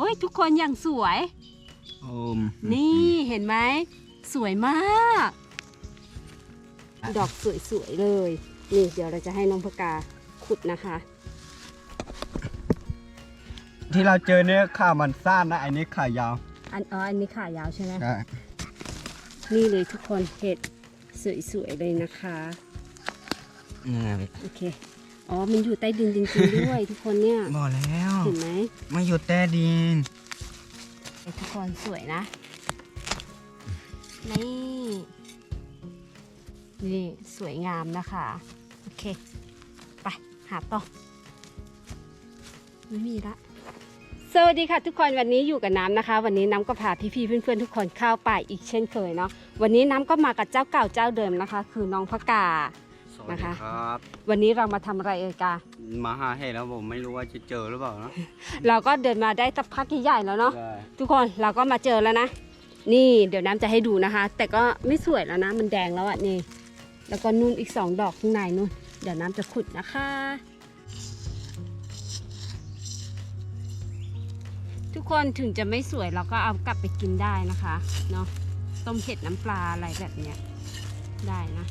อ้ยทุกคนอย่างสวย โอมนี่เห็นไหม สวยมาก ดอกสวยๆเลย นี่เดี๋ยวเราจะให้น้องพกาขุดนะคะ ที่เราเจอเนี่ยขามันสั้นนะ อันนี้ขายาวอันอ๋ออันนี้ขายาวใช่ไหม ใช่นี่เลยทุกคนเห็ดสวยๆเลยนะคะนี่ไงโอเค อ๋อ มันอยู่ใต้ดินจริงๆด้วย ทุกคนเนี่ย บอกแล้วเห็นไหมไม่อยู่แต่ดินทุกคนสวยนะ นี่ นี่สวยงามนะคะ โอเค ไป หาต่อ ไม่มีละสวัสดีค่ะทุกคนวันนี้อยู่กับน้ำนะคะ วันนี้น้ำก็พาพี่ๆเพื่อนๆทุกคนเข้าป่าอีกเช่นเคยเนาะวันนี้น้ำก็มากับเจ้าเก่าเจ้าเดิมนะคะ คือน้องพะกาส วัสนะดีคะครับ วันนี้เรามาทำอะไรเอ่ยกา มาหาเห็ดแล้วผมไม่รู้ว่าจะเจอหรือเปล่านะเราก็เดินมาได้สักพักใหญ่ๆแล้วเนาะใช่ทุกคนเราก็มาเจอแล้วนะ นี่เดี๋ยวน้ำจะให้ดูนะคะ แต่ก็ไม่สวยแล้วนะ มันแดงแล้วอะนี่ แล้วก็นู่นอีกสองดอกข้างในนู่น เดี๋ยวน้ำจะขุดนะคะ ทุกคนถึงจะไม่สวยเราก็เอากลับไปกินได้นะคะเนาะต้มเห็ดน้ำปลาอะไรแบบเนี้ยได้นะ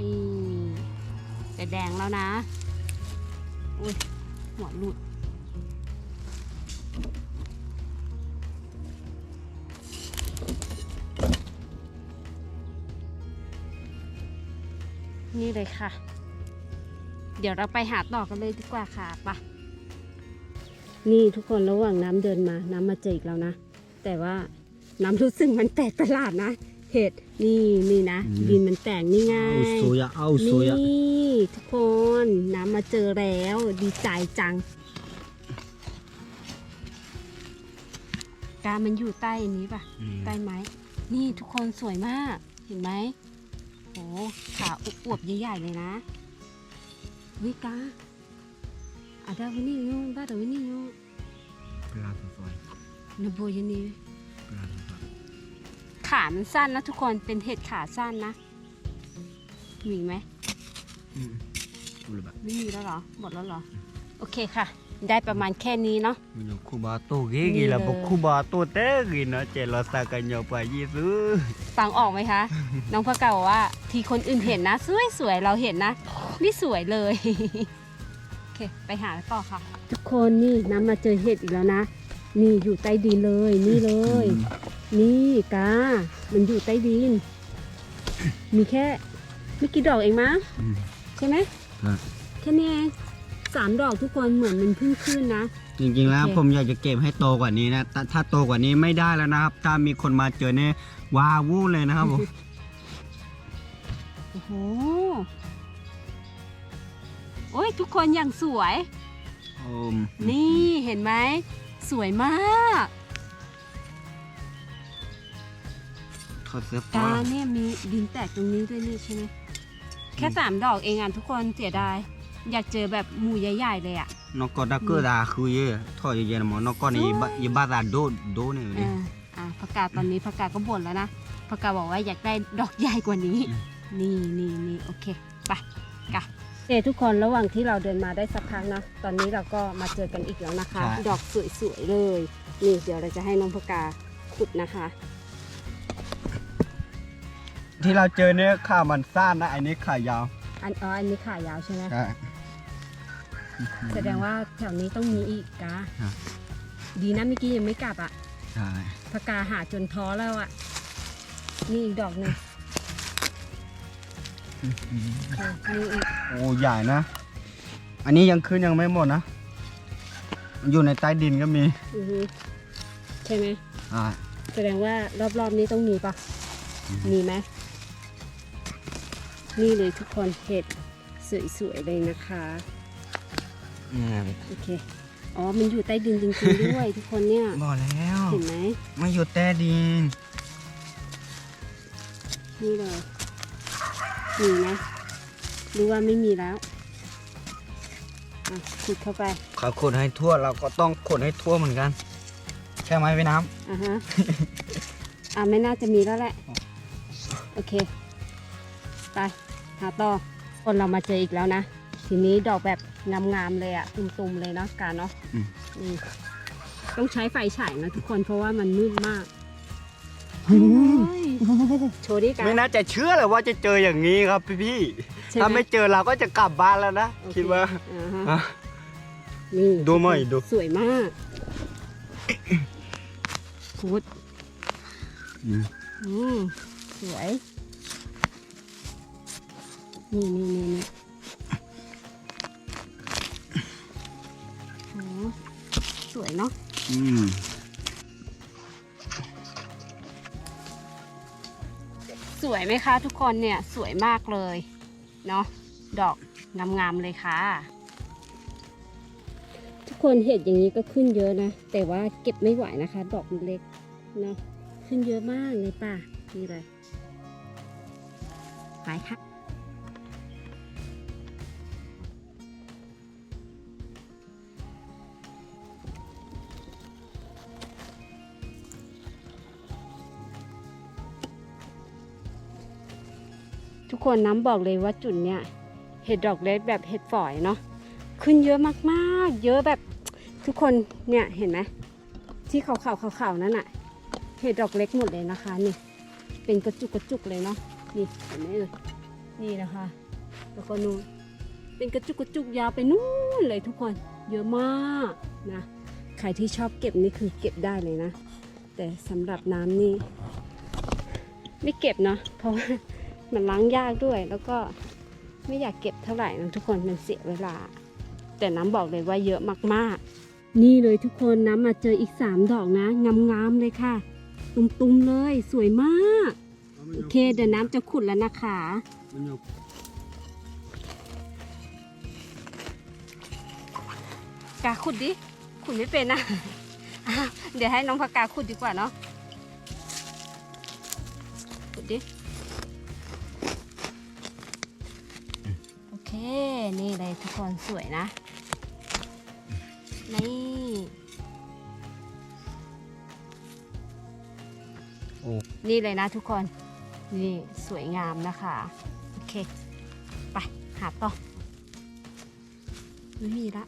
นี่แต่แดงแล้วนะ อุ้ย หัวหลุด นี่เลยค่ะ เดี๋ยวเราไปหาต่อกันเลยดีกว่าค่ะไปะนี่ทุกคนระหว่างน้ำเดินมา น้ำมาเจออีกแล้วนะ แต่ว่าน้ำรู้สึกมันแตกประหลาดนะ เห็ดนี่นี่นะ ดินมันแตกนี่ไงเอาโซยาเอาโซยานี่ทุกคนน้ำมาเจอแล้วดีใจจังการมันอยู่ใต้นี้ป่ะ ใต้ไม้ นี่ทุกคนสวยมาก เห็นไหมโอ้ขาอวบๆใหญ่ๆเลยนะวิกาอาดาวินี่ยูบาดาวินี่ยูปลาสวยนโบยนี่ปลาสวย ขามันสั้นนะทุกคนเป็นเห็ดขาสั้นนะ มีไหมอืมดูเลยแบบไม่มีแล้วเหรอ หมดแล้วเหรอ โอเคค่ะ ได้ประมาณแค่นี้เนาะมันอยู่คูบาโตเกกีนี่ละเลยบอกคูบาโตเตกีนะเจลาซากันยอไปยี่ซื้อฟังออกไหมคะ น้องพระเก่าบอกว่า ทีคนอื่นเห็นนะสวยสวยๆเราเห็นนะ ไม่สวยเลยโอเค ไปหาต่อค่ะ ทุกคนนี่น้ำมาเจอเห็ดอีกแล้วนะ นี่อยู่ใต้ดินเลยนี่เลย นี่กา มันอยู่ใต้ดิน มีแค่ไม่กี่ดอกเองมั้งอืมใช่ไหมครับแค่นี้เองสามดอกทุกคนเหมือนมันเพิ่งขึ้นนะ จริงๆแล้วโอเคผมอยากจะเก็บให้โตกว่านี้นะแต่ถ้าโตกว่านี้ไม่ได้แล้วนะครับ ถ้ามีคนมาเจอเนี่ยว้าวุ่นเลยนะครับผมโอ้โหโอ้ยทุกคนอย่างสวยโอมนี่เห็นไหม สวยมาก เขาเสื้อกาฟ้าเนี่ยมีดินแตกตรงนี้ด้วยนี่ใช่ไหมแค่สามดอกเองอะทุกคนเสียดายอยากเจอแบบหมู่ใหญ่ๆเลยอะ นกก็ดักเกอร์ดาคือเย่ท่อเย็นๆมอนกก็นี่บะยีบาดาโดโดเนี่ยเอนี่ออะผักกาดตอนนี้ผักกาดก็บ่นแล้วนะผักกาดบอกว่าอยากได้ดอกใหญ่กว่านี้อืมนี่นี่นี่โอเคไปกะเอทุกคนระหว่างที่เราเดินมาได้สักพักนะตอนนี้เราก็มาเจอกันอีกแล้วนะคะ ดอกสวยๆเลย นี่เดี๋ยวเราจะให้น้องผักกาขุดนะคะ ที่เราเจอเนี่ยขามันสั้นนะ อันนี้ขายาวอันอ๋ออันนี้ขายาวใช่ไหมใช่ แสดงว่าแถวนี้ต้องมีอีกกาครับ ดีนะเมื่อกี้ยังไม่กลับอะใช่พกาหาจนท้อแล้วอะนี่อีกดอกหนึ่งโอเคนี่อีกโอ้ใหญ่นะ อันนี้ยังขึ้นยังไม่หมดนะ อยู่ในใต้ดินก็มีอือฮึใช่ไหม อ่าแสดงว่ารอบๆนี้ต้องมีปะอืมมีไหม นี่เลยทุกคนเห็ดสวยๆเลยนะคะนี่ไงโอเค อ๋อ มันอยู่ใต้ดินจริงๆด้วย ทุกคนเนี่ย บอกแล้ว เห็นไหมไม่อยู่ใต้ดิน นี่เลยมีไหมหรือว่าไม่มีแล้วอะขุดเข้าไปเขาขุดให้ทั่วเราก็ต้องขุดให้ทั่วเหมือนกัน ใช่ไหมพี่น้อะฮะ อะไม่น่าจะมีแล้วแหละ โอเค ไปหาต่อคนเรามาเจออีกแล้วนะ ทีนี้ดอกแบบงามๆเลยอะตุ่มๆเลยเนาะการเนาะอืม อืมต้องใช้ไฟฉายนะทุกคนเพราะว่ามันมืดมากโชว์ดิการ ไม่น่าจะเชื่อเลยว่าจะเจออย่างนี้ครับพี่พี่ๆใช่ไหม ถ้าไม่เจอเราก็จะกลับบ้านแล้วนะ โอเคิดว่าอ่าฮะอะ นี่ดูหน่อยดู สวยมากพุดอืมอืมสวย นี่นี่นี่นี่โอ้สวยเนาะอืมสวยไหมคะทุกคนเนี่ยสวยมากเลยเนาะดอกงามๆเลยค่ะ ทุกคนเห็ดอย่างนี้ก็ขึ้นเยอะนะ แต่ว่าเก็บไม่ไหวนะคะ ดอกมันเล็กเนาะขึ้นเยอะมากในป่านี่เลยไปค่ะ ทุกคนน้ำบอกเลยว่าจุดเนี้ยเห็ดดอกเล็กแบบเห็ดฝอยเนาะขึ้นเยอะมากๆ เยอะแบบทุกคนเนี่ยเห็นไหมที่ขาวๆขาวๆนั่นอะเห็ดดอกเล็กหมดเลยนะคะนี่เป็นกระจุกกระจุกเลยเนาะนี่เห็นไหมเอ่ยนี่นะคะแล้วก็นู่นเป็นกระจุกกระจุกยาวไปนู่นเลยทุกคนเยอะมากนะใครที่ชอบเก็บนี่คือเก็บได้เลยนะ แต่สำหรับน้ำนี่ไม่เก็บเนาะเพราะว่า มันล้างยากด้วย แล้วก็ไม่อยากเก็บเท่าไหร่นะทุกคนมันเสียเวลา แต่น้ำบอกเลยว่าเยอะมากๆ นี่เลยทุกคนน้ำมาเจออีก 3 ดอกนะงามๆเลยค่ะ ตุ่มๆเลยสวยมาก โอเคเดี๋ยวน้ำจะขุดแล้วนะคะกาขุดดิ ขุดไม่เป็นนะอะเดี๋ยวให้น้องพากาขุดดีกว่าเนาะขุดดิ นี่เลยทุกคนสวยนะ นี่โอ้นี่เลยนะทุกคน นี่สวยงามนะคะ โอเค ไปหาต่อ ไม่มีละ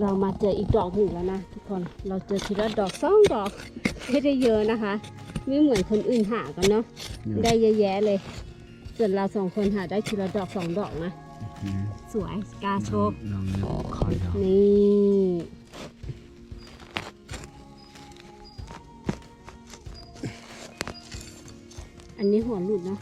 เรามาเจออีกดอกหนึ่งแล้วนะทุกคน เราเจอทีละดอกสองดอกไม่ได้เยอะนะคะ ไม่เหมือนคนอื่นหากันเนาะ ได้เยอะแยะเลย ส่วนเราสองคนหาได้ทีละดอกสองดอกนะอืมสวยกาโชกลองดูขอยาวนี่ อันนี้หัวหลุดเนาะ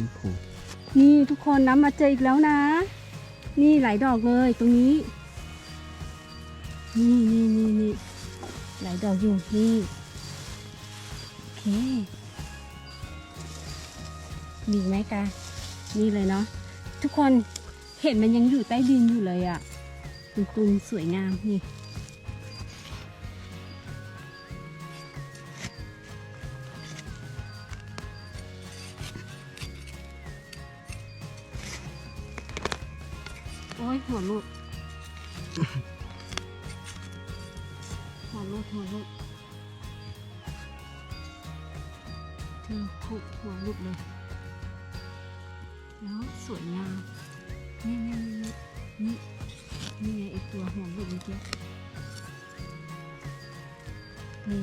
ขึ้นโผล่นี่ทุกคนน้ำมาเจออีกแล้วนะ นี่หลายดอกเลยตรงนี้ นี่นี่นี่นี่หลายดอกอยู่นี่โอเคมีไหมกานี่เลยเนาะทุกคนเห็นมันยังอยู่ใต้ดินอยู่เลยอะ่ะตุนๆสวยงามนี่ หัวลูก หัวลูกหัวลูกเธอถูกหัวลูกเลย แล้วสวยงาม นี่นี่นี่นี่นี่ไงไอตัวหัวลูกเมื่อกี้นี่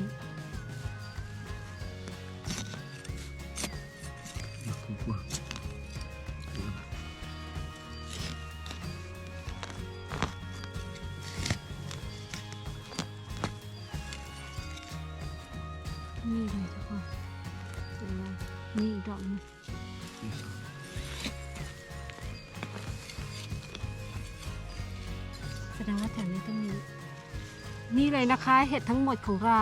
นี่อีกดอกหนึงแสดงว่าแถวนี้ต้องมีนี่เลยนะคะเห็ดทั้งหมดของเรา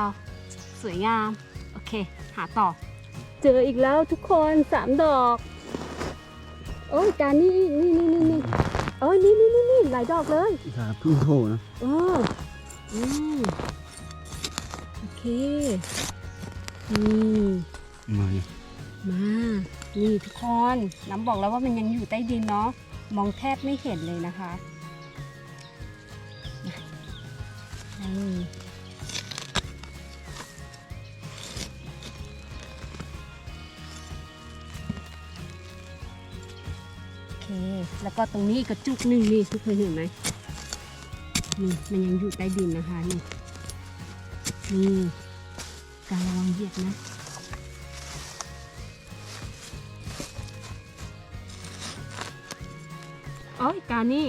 สวยงาม โอเค หาต่อ เจออีกแล้วทุกคนสามดอก โอ้ยการนี่นี่นี่นี่นี่เอ้ยนี่นี่นี่นี่หลายดอกเลยถ้าเพิ่งโผล่นะเอออืมโอเคนี่มาเนี่ย มานี่ทุกคนน้ำบอกแล้วว่ามันยังอยู่ใต้ดินเนาะมองแทบไม่เห็นเลยนะคะนี่โอเค แล้วก็ตรงนี้กกระจุกหนึ่งนี่ทุกคนเห็นไหมนี่มันยังอยู่ใต้ดินนะคะนี่นี่การระวังเหยียบนะ โอ้ยกานี่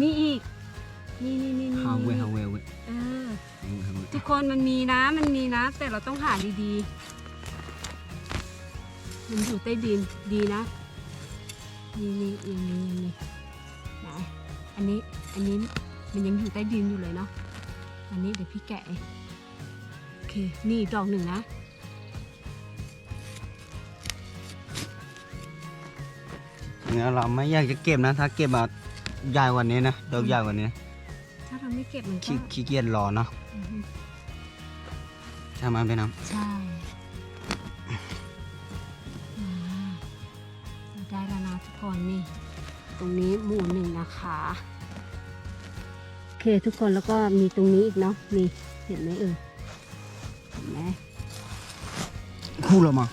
มีอีก นี่นี่นี่นี่ฮาวเวฮาวเวเว้ยเออฮาวเวทุกคนมันมีนะมันมีนะ แต่เราต้องหาดีๆ มันอยู่ใต้ดินดีนะ นี่นี่ยังมียังมีไหนอันนี้อันนี้มันยังอยู่ใต้ดินอยู่เลยเนาะ อันนี้เดี๋ยวพี่แกะเองโอเค นี่อีกดอกหนึ่งนะ เนี่ยเราไม่อยากจะเก็บนะ ถ้าเก็บแบบใหญ่กว่านี้นะดอกใหญ่กว่านี้ถ้าเราไม่เก็บมันก็ขี้ขี้เกียจรอเนาะอือฮึใช่ไหมพี่น้ใช่อ่าได้แล้วนะทุกคนนี่ ตรงนี้หมู่หนึ่งนะคะโอเคทุกคนแล้วก็มีตรงนี้อีกเนาะนี่เห็นไหมเออเห็นไหมำคู่เรามา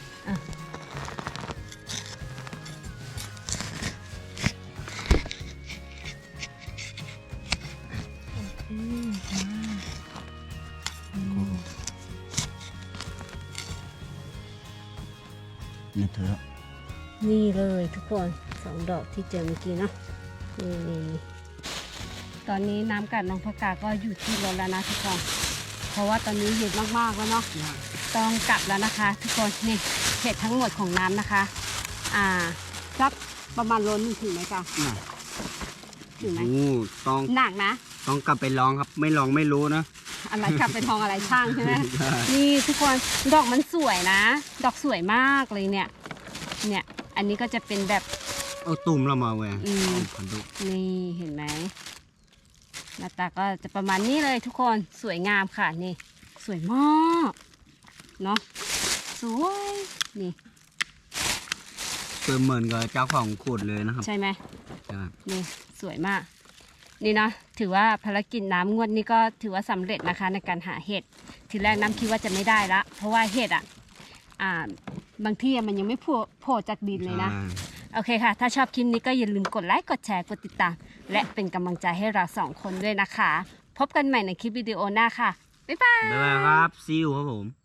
เนี่ยเธอนี่เลยทุกคนสองดอกที่เจอเมื่อกี้เนาะนี่นี่นี่ตอนนี้น้ำกัดน้องพกาก็อยู่ที่รถแล้วนะทุกคน เพราะว่าตอนนี้เย็นมากๆแล้วเนาะต้องกลับแล้วนะคะ ทุกคนนี่เห็ดทั้งหมดของน้ำนะคะ อ่าสักประมาณโลนึงถึงไหมจ๊ะน่ะถึงไหมโอ้ต้องหนักนะ ต้องกลับไปลองครับไม่ลองไม่รู้นะอะไรกลับไปทองอะไรช่างใช่ไหมใช่นี่ทุกคนดอกมันสวยนะ ดอกสวยมากเลยเนี่ย เนี่ย อันนี้ก็จะเป็นแบบ เอาตุ่มเรามาเว้ยอืมพันธุนี่เห็นไหมหน้าตาก็จะประมาณนี้เลยทุกคนสวยงามค่ะนี่ สวยมากเนาะสวยนี่คือเหมือนกับเจ้าของขุดเลยนะครับใช่ไหม ใช่นี่สวยมาก นี่เนาะถือว่าภารกิจน้ำงวดนี้ก็ถือว่าสำเร็จนะคะในการหาเห็ดทีแรกน้ำคิดว่าจะไม่ได้ละ เพราะว่าเห็ดอะอ่า บางที่อะมันยังไม่โผล่โผล่จากดินเลยนะใช่โอเคค่ะ ถ้าชอบคลิปนี้ก็อย่าลืมกดไลค์ กดแชร์ กดติดตาม และเป็นกำลังใจให้เราสองคนด้วยนะคะ พบกันใหม่ในคลิปวิดีโอหน้าค่ะ บ๊ายบาย บ๊ายบายครับซีอูครับผม